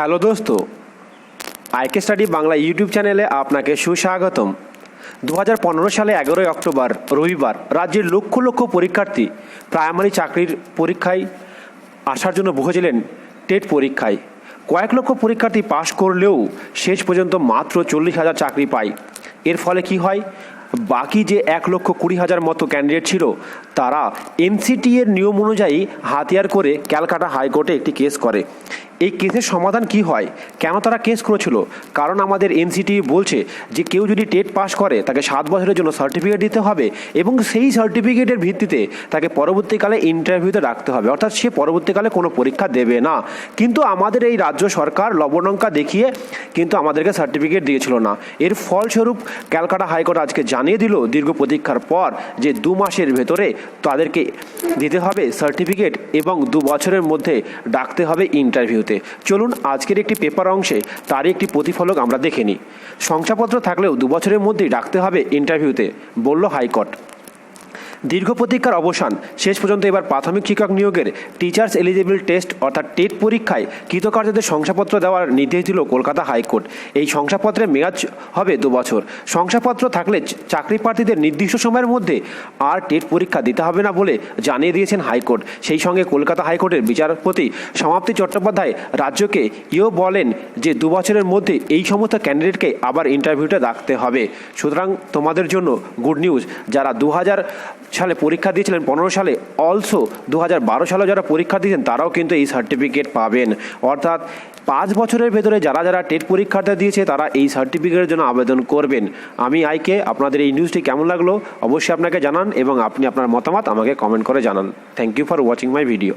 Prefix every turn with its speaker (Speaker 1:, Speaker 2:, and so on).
Speaker 1: Hello দোস্ত, IK study Bangla YouTube চ্যানেলে আপনাকে সুস্বাগতম। দু হাজার পনেরো সালে এগারোই অক্টোবর, রবিবার, রাজ্যের লক্ষ লক্ষ পরীক্ষার্থী প্রাইমারি চাকরির পরীক্ষায় আসার জন্য বসেছিলেন টেট পরীক্ষায়। কয়েক লক্ষ পরীক্ষার্থী পাশ করলেও শেষ পর্যন্ত মাত্র চল্লিশ হাজার চাকরি পায়। এর ফলে কি হয়? বাকি যে এক লক্ষ কুড়ি হাজার মতো ক্যান্ডিডেট ছিল, তারা এনসিটি এর নিয়ম অনুযায়ী হাতিয়ার করে ক্যালকাটা হাইকোর্টে একটি কেস করে। এই কেসের সমাধান কি হয়? কেন তারা কেস করেছিল? কারণ আমাদের এনসিটি বলছে যে কেউ যদি টেট পাস করে, তাকে সাত বছরের জন্য সার্টিফিকেট দিতে হবে এবং সেই সার্টিফিকেটের ভিত্তিতে তাকে পরবর্তীকালে ইন্টারভিউতে রাখতে হবে। অর্থাৎ সে পরবর্তীকালে কোনো পরীক্ষা দেবে না। কিন্তু আমাদের এই রাজ্য সরকার লবণঙ্কা দেখিয়ে কিন্তু আমাদেরকে সার্টিফিকেট দিয়েছিল না। এর ফলস্বরূপ ক্যালকাটা হাইকোর্ট আজকে জানিয়ে দিল দীর্ঘ প্রতীক্ষার পর যে দু মাসের ভেতরে তাদেরকে দিতে হবে সার্টিফিকেট এবং দু বছরের মধ্যে ডাকতে হবে ইন্টারভিউতে চলুন আজকের একটি পেপার অংশে তারই একটি প্রতিফলক আমরা দেখে নিই। শংসাপত্র থাকলেও দুবছরের মধ্যেই ডাকতে হবে ইন্টারভিউতে বলল হাইকোর্ট। দীর্ঘ প্রতীক্ষার অবসান। শেষ পর্যন্ত এবার প্রাথমিক শিক্ষক নিয়োগের টিচার্স এলিজিবল টেস্ট অর্থাৎ টেট পরীক্ষায় কৃতকার্যদের শংসাপত্র দেওয়ার নির্দেশ দিল কলকাতা হাইকোর্ট। এই শংসাপত্রের মেয়াদ হবে দু বছর। শংসাপত্র থাকলে চাকরি প্রার্থীদের নির্দিষ্ট সময়ের মধ্যে আর টেট পরীক্ষা দিতে হবে না বলে জানিয়ে দিয়েছেন হাইকোর্ট। সেই সঙ্গে কলকাতা হাইকোর্টের বিচারপতি সমাপ্তি চট্টোপাধ্যায় রাজ্যকে ইও বলেন যে দু বছরের মধ্যে এই সমস্ত ক্যান্ডিডেটকে আবার ইন্টারভিউটা ডাকতে হবে। সুতরাং তোমাদের জন্য গুড নিউজ যারা দু হাজার সালে পরীক্ষা দিয়েছিলেন, পনেরো সালে। অলসো দু হাজার বারো সালে যারা পরীক্ষা দিয়েছেন, তারাও কিন্তু এই সার্টিফিকেট পাবেন। অর্থাৎ পাঁচ বছরের ভেতরে যারা যারা টেট পরীক্ষাটা দিয়েছে, তারা এই সার্টিফিকেটের জন্য আবেদন করবেন। আমি আইকে, আপনাদের এই নিউজটি কেমন লাগল? অবশ্যই আপনাকে জানান এবং আপনি আপনার মতামত আমাকে কমেন্ট করে জানান। Thank you for watching my video